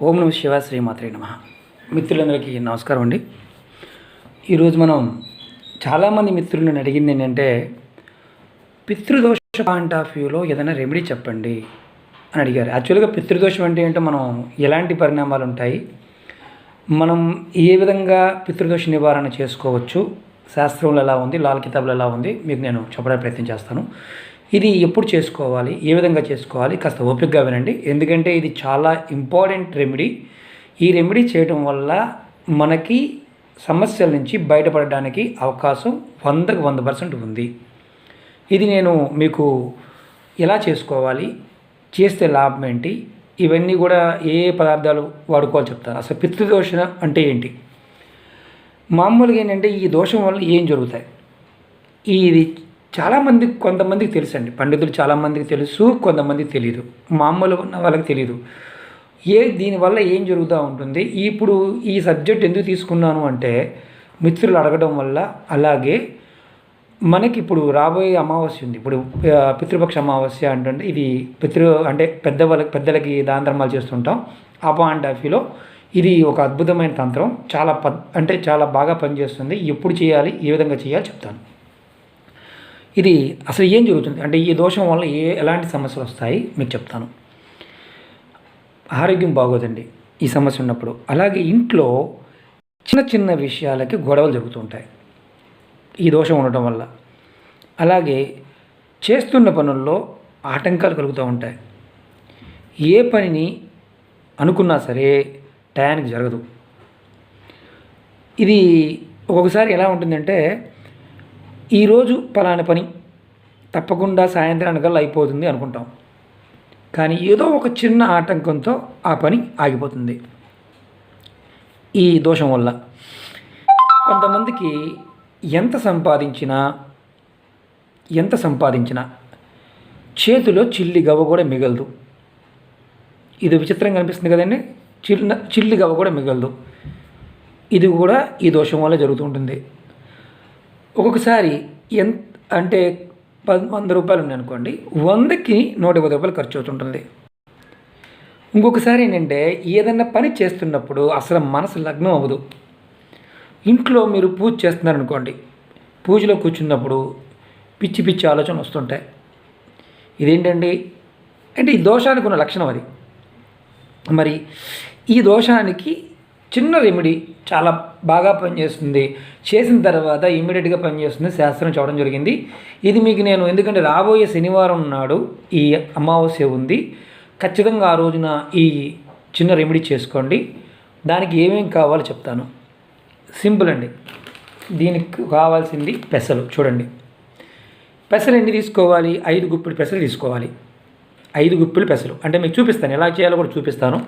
ఓం నమ శివ శ్రీమాత్రే నమ. మిత్రులందరికీ నమస్కారం అండి. ఈరోజు మనం చాలామంది మిత్రులు అడిగింది ఏంటంటే పితృదోష పాయింట్ ఆఫ్ వ్యూలో ఏదైనా రెమెడీ చెప్పండి అని అడిగారు. యాక్చువల్గా పితృదోషం అంటే ఏంటో మనం ఎలాంటి పరిణామాలు ఉంటాయి? మనం ఏ విధంగా పితృదోష నివారణ చేసుకోవచ్చు? శాస్త్రంలో ఎలా ఉంది? లాల్ కితాబులు ఎలా ఉంది? మీకు నేను చెప్పడానికి ప్రయత్నం చేస్తాను. ఇది ఎప్పుడు చేసుకోవాలి? ఏ విధంగా చేసుకోవాలి? కాస్త ఓపికగా వినండి. ఎందుకంటే ఇది చాలా ఇంపార్టెంట్ రెమెడీ. ఈ రెమెడీ చేయడం వల్ల మనకి సమస్యల నుంచి బయటపడడానికి అవకాశం వందకు వంద పర్సెంట్ ఉంది. ఇది నేను మీకు ఎలా చేసుకోవాలి? చేస్తే లాభం ఏంటి? ఇవన్నీ కూడా ఏ ఏ పదార్థాలు వాడుకోవాలి చెప్తాను. అసలు పితృదోషణ అంటే ఏంటి? మామూలుగా ఏంటంటే ఈ దోషం వల్ల ఏం జరుగుతాయి? ఇది చాలామంది కొంతమందికి తెలుసు అండి పండితులు చాలామందికి తెలుసు కొంతమందికి తెలియదు మామూలు ఉన్న వాళ్ళకి తెలియదు ఏ దీనివల్ల ఏం జరుగుతూ ఉంటుంది? ఇప్పుడు ఈ సబ్జెక్ట్ ఎందుకు తీసుకున్నాను అంటే మిత్రులు అడగడం వల్ల అలాగే మనకి ఇప్పుడు రాబోయే అమావాస్య ఉంది. ఇప్పుడు పితృపక్ష అమావాస్య అంటే ఇది పితృ అంటే పెద్దవాళ్ళకి పెద్దలకి దాన ధర్మాలు చేస్తుంటాం. ఆ పాయింట్ ఆఫ్ వ్యూలో ఇది ఒక అద్భుతమైన తంత్రం. చాలా ప అంటే చాలా బాగా పనిచేస్తుంది. ఎప్పుడు చేయాలి ఏ విధంగా చేయాలి చెప్తాను. ఇది అసలు ఏం జరుగుతుంది? అంటే ఈ దోషం వల్ల ఏ ఎలాంటి సమస్యలు వస్తాయి? మీకు చెప్తాను. ఆరోగ్యం బాగోదండి ఈ సమస్య ఉన్నప్పుడు. అలాగే ఇంట్లో చిన్న చిన్న విషయాలకి గొడవలు జరుగుతుంటాయి ఈ దోషం ఉండటం వల్ల. అలాగే చేస్తున్న పనుల్లో ఆటంకాలు కలుగుతూ ఉంటాయి. ఏ పనిని అనుకున్నా సరే టయానికి జరగదు. ఇది ఒక్కొక్కసారి ఎలా ఉంటుందంటే ఈరోజు పలానా పని తప్పకుండా సాయంత్రానికల్లా అయిపోతుంది అనుకుంటాం. కానీ ఏదో ఒక చిన్న ఆటంకంతో ఆ పని ఆగిపోతుంది. ఈ దోషం వల్ల కొంతమందికి ఎంత సంపాదించినా ఎంత సంపాదించినా చేతిలో చిల్లి గవ్వ కూడా మిగలదు. ఇది విచిత్రంగా అనిపిస్తుంది కదండి? చిన్న చిల్లి గవ్వ కూడా మిగలదు. ఇది కూడా ఈ దోషం వల్ల జరుగుతూ ఉంటుంది. ఒక్కొక్కసారి ఎంత అంటే వంద రూపాయలు ఉన్నాయి అనుకోండి వందకి నూట ఇరవై రూపాయలు ఖర్చు అవుతుంటుంది. ఇంకొకసారి ఏంటంటే ఏదైనా పని చేస్తున్నప్పుడు అసలు మనసు లగ్నం అవ్వదు. ఇంట్లో మీరు పూజ చేస్తున్నారనుకోండి పూజలో కూర్చున్నప్పుడు పిచ్చి పిచ్చి ఆలోచన వస్తుంటాయి. ఇదేంటండి? అంటే ఈ దోషానికి ఉన్న లక్షణం అది. మరి ఈ దోషానికి చిన్న రెమెడీ చాలా బాగా పనిచేస్తుంది. చేసిన తర్వాత ఇమీడియట్గా పనిచేస్తుంది శాస్త్రం చూడడం జరిగింది. ఇది మీకు నేను ఎందుకంటే రాబోయే శనివారం నాడు ఈ అమావాస్య ఉంది. ఖచ్చితంగా ఆ రోజున ఈ చిన్న రెమెడీ చేసుకోండి. దానికి ఏమేమి కావాలో చెప్తాను. సింపుల్ అండి. దీనికి కావాల్సింది పెసలు. చూడండి. పెసలు ఎన్ని తీసుకోవాలి? ఐదు గుప్పిడి పెసలు తీసుకోవాలి. ఐదు గుప్పిలు పెసలు. అంటే మీకు చూపిస్తాను ఎలా చేయాలో కూడా చూపిస్తాను.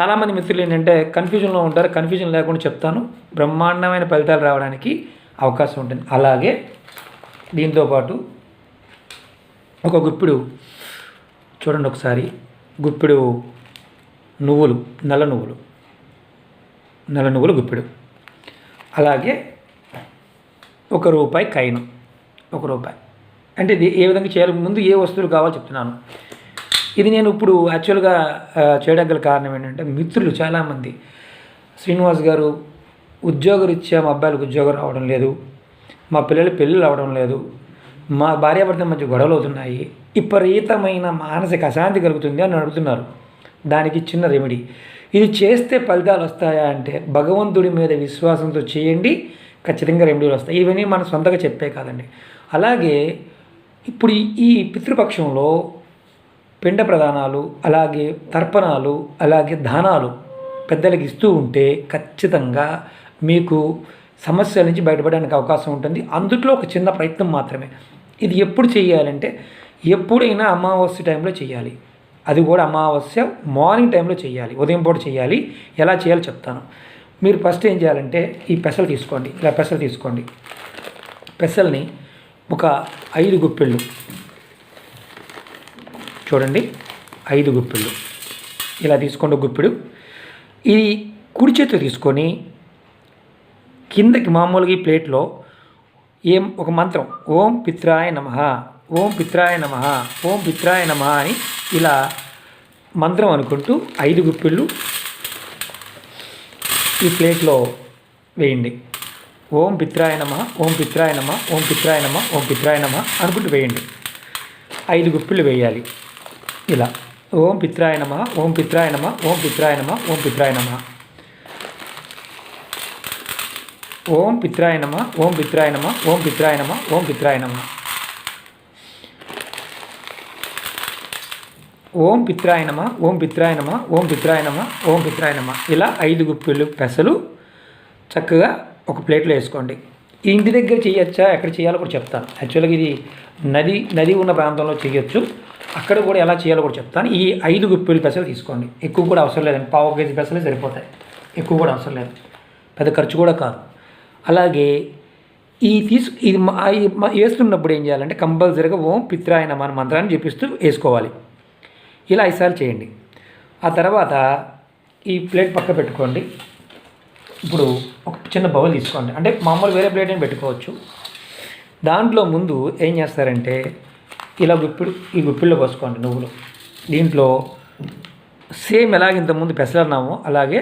చాలామంది మిత్రులు ఏంటంటే కన్ఫ్యూజన్లో ఉంటారు కన్ఫ్యూజన్ లేకుండా చెప్తాను. బ్రహ్మాండమైన ఫలితాలు రావడానికి అవకాశం ఉంటుంది. అలాగే దీంతోపాటు ఒక గుప్పిడు చూడండి ఒకసారి. గుప్పిడు నువ్వులు నల్ల నువ్వులు. నల్ల నువ్వులు గుప్పిడు. అలాగే ఒక రూపాయి కైను. ఒక రూపాయి. అంటే ఇది ఏ విధంగా చేయాలి? ముందు ఏ వస్తువులు కావాలో చెప్తున్నాను. ఇది నేను ఇప్పుడు యాక్చువల్గా చేయడం చేయడానికి గల కారణం ఏంటంటే మిత్రులు చాలామంది. శ్రీనివాస్ గారు ఉద్యోగరీత్యా మా అబ్బాయిలకు ఉద్యోగం రావడం లేదు. మా పిల్లలు పెళ్ళిళ్ళు అవడం లేదు. మా భార్యాభర్త మధ్య గొడవలు అవుతున్నాయి. విపరీతమైన మానసిక అశాంతి కలుగుతుంది అని అడుగుతున్నారు. దానికి చిన్న రెమెడీ ఇది చేస్తే ఫలితాలు వస్తాయా అంటే భగవంతుడి మీద విశ్వాసంతో చేయండి. ఖచ్చితంగా రెమెడీలు వస్తాయి. ఇవన్నీ మన సొంతగా చెప్పే కాదండి. అలాగే ఇప్పుడు ఈ పితృపక్షంలో పిండ ప్రదానాలు అలాగే తర్పణాలు అలాగే దానాలు పెద్దలకి ఇస్తూ ఉంటే ఖచ్చితంగా మీకు సమస్యల నుంచి బయటపడడానికి అవకాశం ఉంటుంది. అందుట్లో ఒక చిన్న ప్రయత్నం మాత్రమే. ఇది ఎప్పుడు చేయాలంటే ఎప్పుడైనా అమావాస్య టైంలో చేయాలి. అది కూడా అమావాస్య మార్నింగ్ టైంలో చేయాలి. ఉదయం పూట చేయాలి. ఎలా చేయాలో చెప్తాను. మీరు ఫస్ట్ ఏం చేయాలంటే ఈ పెసలు తీసుకోండి. ఇలా పెసలు తీసుకోండి. పెసల్ని ఒక ఐదు గుప్పెళ్ళు చూడండి ఐదు గుప్పిళ్ళు. ఇలా తీసుకోండి ఒక గుప్పిడు. ఈ కుడి చేతి తీసుకొని కిందకి మామూలుగా ఈ ప్లేట్లో ఏం ఒక మంత్రం ఓం పిత్రాయ నమ ఓం పిత్రాయ నమ ఓం పిత్రాయ నమ అని ఇలా మంత్రం అనుకుంటూ ఐదు గుప్పిళ్ళు ఈ ప్లేట్లో వేయండి. ఓం పిత్రాయ నమ ఓం పిత్రాయ నమ ఓం పిత్రాయ నమ ఓం పిత్రాయ నమ అనుకుంటూ వేయండి. ఐదు గుప్పిళ్ళు వేయాలి. ఇలా ఓం పిత్రాయ నమ ఓం పిత్రాయ నమ ఓం పిత్రాయ నమ ఓం పిత్రాయ నమ ఓం పిత్రాయ నమ ఓం పిత్రాయ నమ ఓం పిత్రాయ నమ ఓం పిత్రాయ నమ ఓం పిత్రాయ నమ ఓం పిత్రాయ నమ ఓం పిత్రాయ నమ ఓం పిత్రాయ నమ ఇలా ఐదు గుప్పిళ్ళు పెసలు చక్కగా ఒక ప్లేట్లో వేసుకోండి ఇంటి దగ్గర చేయొచ్చా ఎక్కడ చేయాలో కూడా చెప్తాను యాక్చువల్గా ఇది నది నది ఉన్న ప్రాంతంలో చేయొచ్చు అక్కడ కూడా ఎలా చేయాలో కూడా చెప్తాను. ఈ ఐదు గుప్పిలు పెసలు తీసుకోండి. ఎక్కువ కూడా అవసరం లేదండి. పావు కేజీ పెసలే సరిపోతాయి. ఎక్కువ కూడా అవసరం లేదు. పెద్ద ఖర్చు కూడా కాదు. అలాగే ఈ తీసు ఇది వేస్తున్నప్పుడు ఏం చేయాలంటే కంపల్సరీగా ఓం పిత్రాయన మన మంత్రాన్ని చెప్పిస్తూ వేసుకోవాలి. ఇలా ఐదుసార్లు చేయండి. ఆ తర్వాత ఈ ప్లేట్ పక్క పెట్టుకోండి. ఇప్పుడు ఒక చిన్న బౌల్ తీసుకోండి. అంటే మామూలు వేరే ప్లేట్ అని పెట్టుకోవచ్చు. దాంట్లో ముందు ఏం చేస్తారంటే ఇలా గుప్పిడు ఈ గుప్పిళ్ళు పోసుకోండి నువ్వులు. దీంట్లో సేమ్ ఎలాగ ఇంతకుముందు పెసలన్నామో అలాగే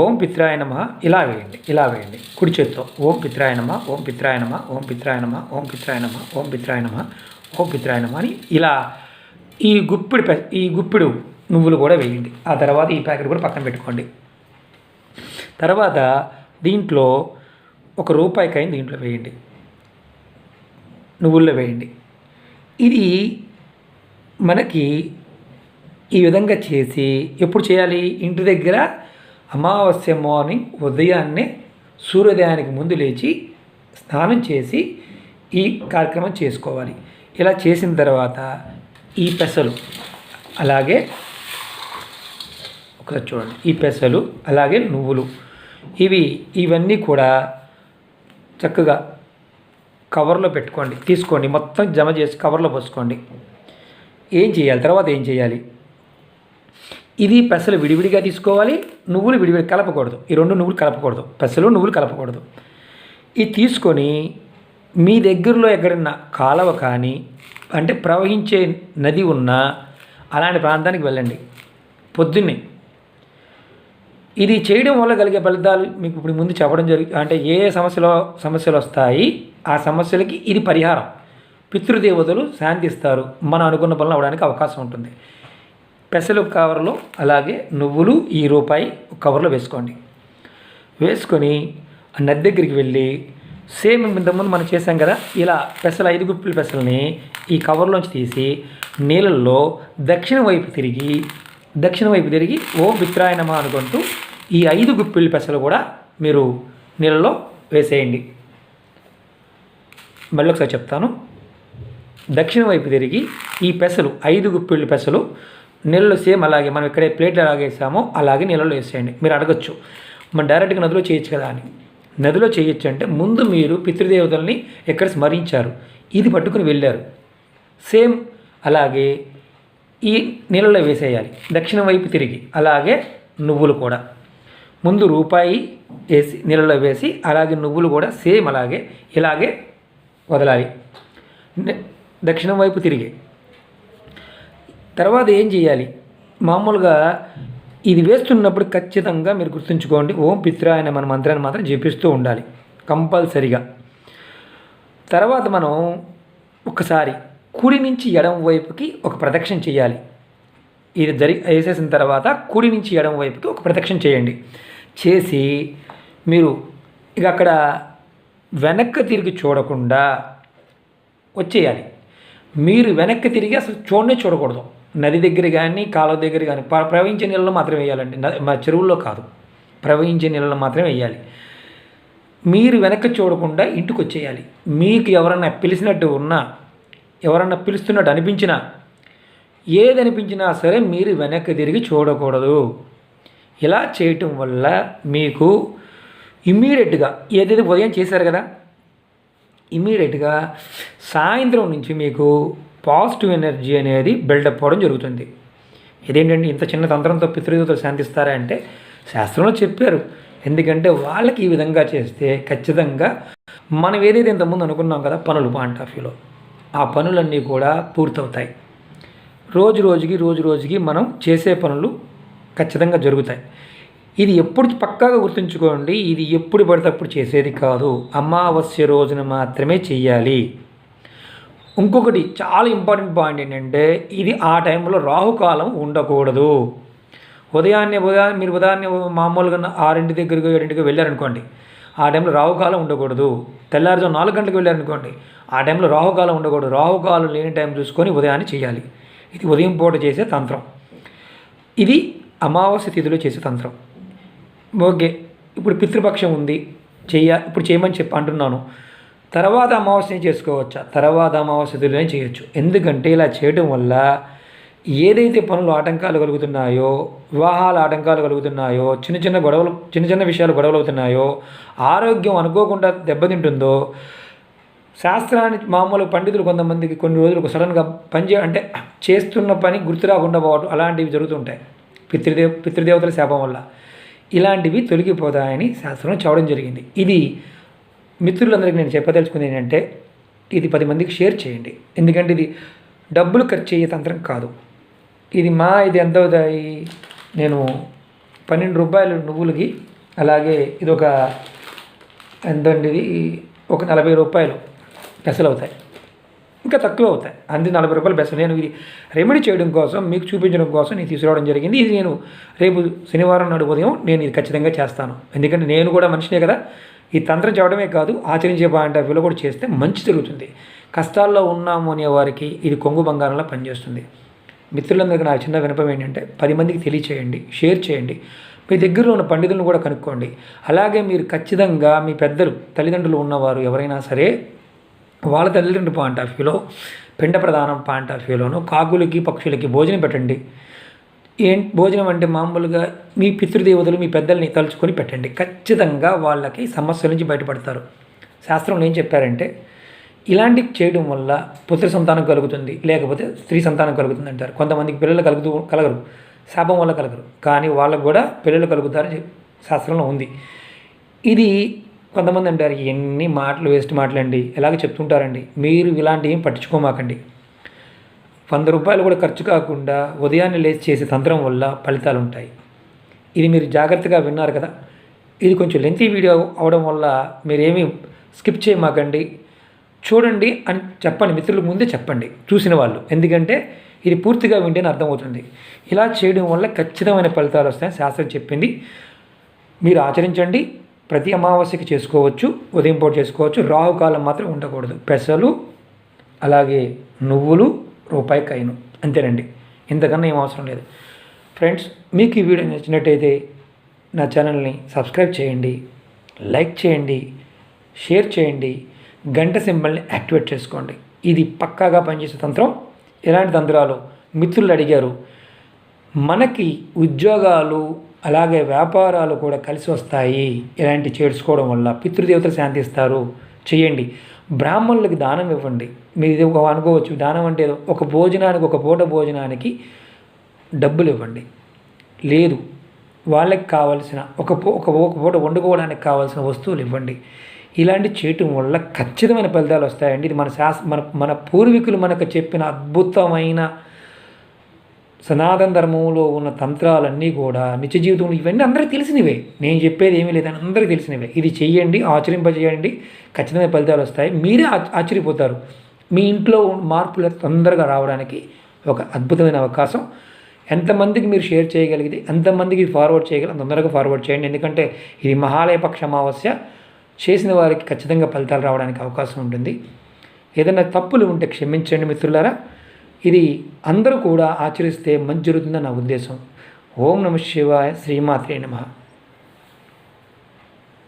ఓం పిత్రాయనమ ఇలా వేయండి ఇలా వేయండి. కుడి చేత్తో ఓం పిత్రాయనమ ఓం పిత్రాయనమ ఓం పిత్రాయనమ ఓం పిత్రాయనమ ఓం పిత్రాయనమ ఓం పిత్రాయనమ అని ఇలా ఈ గుప్పిడి పె ఈ గుప్పిడు నువ్వులు కూడా వేయండి. ఆ తర్వాత ఈ ప్యాకెట్ కూడా పక్కన పెట్టుకోండి. తర్వాత దీంట్లో ఒక రూపాయికాయని దీంట్లో వేయండి. నువ్వుల్లో వేయండి. ఇది మనకి ఈ విధంగా చేసి ఎప్పుడు చేయాలి? ఇంటి దగ్గర అమావాస్య మార్నింగ్ ఉదయాన్నే సూర్యోదయానికి ముందు లేచి స్నానం చేసి ఈ కార్యక్రమం చేసుకోవాలి. ఇలా చేసిన తర్వాత ఈ పెసలు అలాగే ఒకసారి చూడండి. ఈ పెసలు అలాగే నువ్వులు ఇవి ఇవన్నీ కూడా చక్కగా కవర్లో పెట్టుకోండి. తీసుకోండి. మొత్తం జమ చేసి కవర్లో పోసుకోండి. ఏం చేయాలి? తర్వాత ఏం చేయాలి? ఇది పెసలు విడివిడిగా తీసుకోవాలి. నువ్వులు విడివిడి కలపకూడదు. ఈ రెండు నువ్వులు కలపకూడదు. పెసలు నువ్వులు కలపకూడదు. ఇది తీసుకొని మీ దగ్గరలో ఎక్కడన్నా కాలవ కానీ అంటే ప్రవహించే నది ఉన్నా అలాంటి ప్రాంతానికి వెళ్ళండి. పొద్దున్నే ఇది చేయడం వల్ల కలిగే ఫలితాలు మీకు ఇప్పుడు ముందు చెప్పడం జరిగి అంటే ఏ సమస్యలో సమస్యలు వస్తాయి ఆ సమస్యలకి ఇది పరిహారం. పితృదేవతలు శాంతిస్తారు. మనం అనుకున్న పనులు అవడానికి అవకాశం ఉంటుంది. పెసలు కవర్లో అలాగే నువ్వులు ఈ రూపాయి కవర్లో వేసుకోండి. వేసుకొని నది దగ్గరికి వెళ్ళి సేమ్ ఇంతకుముందు మనం చేసాం కదా ఇలా పెసలు ఐదు గుప్పిల పెసల్ని ఈ కవర్లోంచి తీసి నీళ్ళల్లో దక్షిణ వైపు తిరిగి దక్షిణ వైపు తిరిగి ఓ విత్రాయనమా అనుకుంటూ ఈ ఐదు గుప్పిళ్ళ పెసలు కూడా మీరు నీళ్ళలో వేసేయండి. మళ్ళీ ఒకసారి చెప్తాను. దక్షిణ వైపు తిరిగి ఈ పెసలు ఐదు గుప్పిళ్ళు పెసలు నీళ్ళలో సేమ్ అలాగే మనం ఇక్కడే ప్లేట్లు ఎలాగ వేసామో అలాగే నీళ్ళలో వేసేయండి. మీరు అడగచ్చు. మనం డైరెక్ట్గా నదిలో చేయొచ్చు కదా అని. నదిలో చేయొచ్చు అంటే ముందు మీరు పితృదేవతల్ని ఎక్కడ స్మరించారు? ఇది పట్టుకుని వెళ్ళారు. సేమ్ అలాగే ఈ నీళ్ళలో వేసేయాలి. దక్షిణ వైపు తిరిగి అలాగే నువ్వులు కూడా. ముందు రూపాయి వేసి నీళ్ళలో వేసి అలాగే నువ్వులు కూడా సేమ్ అలాగే ఇలాగే వదలాలి. దక్షిణం వైపు తిరిగి. తర్వాత ఏం చేయాలి? మామూలుగా ఇది వేస్తున్నప్పుడు ఖచ్చితంగా మీరు గుర్తుంచుకోండి ఓం పిత్రాయన మన మంత్రాన్ని మాత్రం జపిస్తూ ఉండాలి కంపల్సరిగా. తర్వాత మనం ఒకసారి కుడి నుంచి ఎడం వైపుకి ఒక ప్రదక్షిణ చేయాలి. ఇది జరి వేసేసిన తర్వాత కుడి నుంచి ఎడం వైపుకి ఒక ప్రదక్షిణ చేయండి. చేసి మీరు ఇక అక్కడ వెనక్కి తిరిగి చూడకుండా వచ్చేయాలి. మీరు వెనక్కి తిరిగి అసలు చూడనే చూడకూడదు. నది దగ్గర కానీ కాలువ దగ్గర కానీ ప్రవహించే నీళ్ళలో మాత్రమే వేయాలండి. మా చెరువుల్లో కాదు. ప్రవహించే నీళ్ళలో మాత్రమే వేయాలి. మీరు వెనక్కి చూడకుండా ఇంటికి వచ్చేయాలి. మీకు ఎవరన్నా పిలిచినట్టు ఉన్నా ఎవరన్నా పిలుస్తున్నట్టు అనిపించినా ఏది అనిపించినా సరే మీరు వెనక్కి తిరిగి చూడకూడదు. ఇలా చేయటం వల్ల మీకు ఇమ్మీడియట్గా ఏదైతే ఉదయం చేశారు కదా ఇమ్మీడియట్గా సాయంత్రం నుంచి మీకు పాజిటివ్ ఎనర్జీ అనేది బిల్డప్ అవ్వడం జరుగుతుంది. ఇదేంటంటే ఇంత చిన్న తంత్రంతో పితృదేవతలు శాంతిస్తారా అంటే శాస్త్రంలో చెప్పారు. ఎందుకంటే వాళ్ళకి ఈ విధంగా చేస్తే ఖచ్చితంగా మనం ఏదైతే ఇంతకుముందు అనుకున్నాం కదా పనులు పాయింట్ ఆఫ్ వ్యూలో ఆ పనులన్నీ కూడా పూర్తవుతాయి. రోజు రోజుకి రోజు రోజుకి మనం చేసే పనులు ఖచ్చితంగా జరుగుతాయి. ఇది ఎప్పుడు పక్కాగా గుర్తుంచుకోండి ఇది ఎప్పుడు పడితే అప్పుడు చేసేది కాదు. అమావాస్య రోజున మాత్రమే చెయ్యాలి. ఇంకొకటి చాలా ఇంపార్టెంట్ పాయింట్ ఏంటంటే ఇది ఆ టైంలో రాహుకాలం ఉండకూడదు. ఉదయాన్నే ఉదయాన్నే మీరు ఉదయాన్నే మామూలుగా ఆరింటి దగ్గరికి ఏడింటికి వెళ్ళారనుకోండి ఆ టైంలో రాహుకాలం ఉండకూడదు. తెల్లారుజాము నాలుగు గంటలకు వెళ్ళారనుకోండి ఆ టైంలో రాహుకాలం ఉండకూడదు. రాహుకాలం లేని టైం చూసుకొని ఉదయాన్నే చేయాలి ఇది ఉదయం పూట చేసే తంత్రం. ఇది అమావాస్య తిథిలో చేసే తంత్రం. ఓకే ఇప్పుడు పితృపక్షం ఉంది చెయ్య ఇప్పుడు చేయమని చెప్పి అంటున్నాను. తర్వాత అమావాస్యని చేసుకోవచ్చా? తర్వాత అమావాస్య తిథిలోనే చేయొచ్చు. ఎందుకంటే ఇలా చేయడం వల్ల ఏదైతే పనులు ఆటంకాలు కలుగుతున్నాయో వివాహాలు ఆటంకాలు కలుగుతున్నాయో చిన్న చిన్న గొడవలు చిన్న చిన్న విషయాలు గొడవలు అవుతున్నాయో ఆరోగ్యం అనుకోకుండా దెబ్బతింటుందో శాస్త్రాన్ని మామూలు పండితులు కొంతమందికి కొన్ని రోజులకు సడన్గా పనిచే అంటే చేస్తున్న పని గుర్తు రాకుండా పోవటం అలాంటివి జరుగుతుంటాయి. పితృదేవ పితృదేవతల శాపం వల్ల. ఇలాంటివి తొలగిపోతాయని శాస్త్రం చెప్పడం జరిగింది. ఇది మిత్రులందరికీ నేను చెప్పదలుచుకుంది ఏంటంటే ఇది పది మందికి షేర్ చేయండి. ఎందుకంటే ఇది డబ్బులు ఖర్చు అయ్యే తంత్రం కాదు. ఇది మా ఇది ఎంత అవుతాయి నేను పన్నెండు రూపాయలు నువ్వులకి అలాగే ఇది ఒక ఎంతండి ఇది? ఒక నలభై రూపాయలు పెసలు అవుతాయి ఇంకా తక్కువ అవుతాయి. అంది నలభై రూపాయలు బెస్ట్. నేను ఇది రెమెడీ చేయడం కోసం మీకు చూపించడం కోసం నేను తీసుకురావడం జరిగింది. ఇది నేను రేపు శనివారం నాడు ఉదయం నేను ఇది ఖచ్చితంగా చేస్తాను. ఎందుకంటే నేను కూడా మనిషినే కదా. ఈ తంత్రం చేయడమే కాదు ఆచరించే పాయింట్ ఆఫ్ వ్యూలో కూడా చేస్తే మంచి జరుగుతుంది. కష్టాల్లో ఉన్నాము అనే వారికి ఇది కొంగు బంగారంలో పనిచేస్తుంది. మిత్రులందరికీ నా చిన్న వినపం ఏంటంటే పది మందికి తెలియచేయండి షేర్ చేయండి. మీ దగ్గరలో ఉన్న పండితులను కూడా కనుక్కోండి. అలాగే మీరు ఖచ్చితంగా మీ పెద్దలు తల్లిదండ్రులు ఉన్నవారు ఎవరైనా సరే వాళ్ళ తల్లిదండ్రుల పాయింట్ ఆఫ్ వ్యూలో పిండ ప్రధానం పాయింట్ ఆఫ్ వ్యూలోను కాకులకి పక్షులకి భోజనం పెట్టండి. ఏం భోజనం అంటే మామూలుగా మీ పితృదేవతలు మీ పెద్దల్ని తలుచుకొని పెట్టండి. ఖచ్చితంగా వాళ్ళకి సమస్యల నుంచి బయటపడతారు. శాస్త్రంలో ఏం చెప్పారంటే ఇలాంటివి చేయడం వల్ల పుత్ర సంతానం కలుగుతుంది లేకపోతే స్త్రీ సంతానం కలుగుతుంది అంటారు. కొంతమందికి పిల్లలు కలుగుతూ కలగరు శాపం వల్ల కలగరు. కానీ వాళ్ళకు కూడా పిల్లలు కలుగుతారని శాస్త్రంలో ఉంది. ఇది కొంతమంది అంటారు ఎన్ని మాటలు వేస్ట్ మాటలండి ఎలాగ చెప్తుంటారండి మీరు ఇలాంటివి ఏం పట్టించుకోమాకండి. వంద రూపాయలు కూడా ఖర్చు కాకుండా ఉదయాన్నే లేచి చేసే తంత్రం వల్ల ఫలితాలు ఉంటాయి. ఇది మీరు జాగ్రత్తగా విన్నారు కదా. ఇది కొంచెం లెంతీ వీడియో అవడం వల్ల మీరేమీ స్కిప్ చేయమాకండి. చూడండి అని చెప్పండి మిత్రులకు ముందే చెప్పండి చూసిన వాళ్ళు. ఎందుకంటే ఇది పూర్తిగా వింటేనే అర్థమవుతుంది. ఇలా చేయడం వల్ల ఖచ్చితమైన ఫలితాలు వస్తాయని శాస్త్రం చెప్పింది. మీరు ఆచరించండి. ప్రతి అమావాస్యకి చేసుకోవచ్చు ఉదయం పూట చేసుకోవచ్చు రాహుకాలం మాత్రం ఉండకూడదు. పెసలు అలాగే నువ్వులు రూపాయి కైను అంతేనండి. ఇంతకన్నా ఏం అవసరం లేదు. ఫ్రెండ్స్ మీకు ఈ వీడియో నచ్చినట్టయితే నా ఛానల్ని సబ్స్క్రైబ్ చేయండి లైక్ చేయండి షేర్ చేయండి గంట సింబల్ని యాక్టివేట్ చేసుకోండి. ఇది పక్కాగా పనిచేసే తంత్రం. ఎలాంటి తంత్రాలు మిత్రులు అడిగారు. మనకి ఉద్యోగాలు అలాగే వ్యాపారాలు కూడా కలిసి వస్తాయి. ఇలాంటి చేసుకోవడం వల్ల పితృదేవతలు శాంతిస్తారు. చేయండి. బ్రాహ్మణులకి దానం ఇవ్వండి. మీరు ఇది ఒక అనుకోవచ్చు. దానం అంటే ఒక భోజనానికి ఒక పూట భోజనానికి డబ్బులు ఇవ్వండి. లేదు. వాళ్ళకి కావాల్సిన ఒక ఒక ఒక పూట వండుకోవడానికి కావాల్సిన వస్తువులు ఇవ్వండి. ఇలాంటి చేయటం వల్ల ఖచ్చితమైన ఫలితాలు వస్తాయండి. ఇది మన శాస్ మన మన పూర్వీకులు మనకు చెప్పిన అద్భుతమైన సనాతన ధర్మంలో ఉన్న తంత్రాలన్నీ కూడా నిత్య జీవితంలో ఇవన్నీ అందరికీ తెలిసినవే. నేను చెప్పేది ఏమీ లేదని అందరికీ తెలిసినవే. ఇది చెయ్యండి ఆచరింపజేయండి ఖచ్చితమైన ఫలితాలు వస్తాయి. మీరే ఆశ్చర్యపోతారు. మీ ఇంట్లో మార్పులు తొందరగా రావడానికి ఒక అద్భుతమైన అవకాశం. ఎంతమందికి మీరు షేర్ చేయగలిగితే ఎంతమందికి ఫార్వర్డ్ చేయగలం తొందరగా ఫార్వర్డ్ చేయండి. ఎందుకంటే ఇది మహాలయ పక్ష అమావాస్య చేసిన వారికి ఖచ్చితంగా ఫలితాలు రావడానికి అవకాశం ఉంటుంది. ఏదైనా తప్పులు ఉంటే క్షమించండి మిత్రులారా. ఇది అందరూ కూడా ఆచరిస్తే మంచి జరుగుతుందని నా ఉద్దేశం. ఓం నమ శివాయ శ్రీమాత్రే నమః.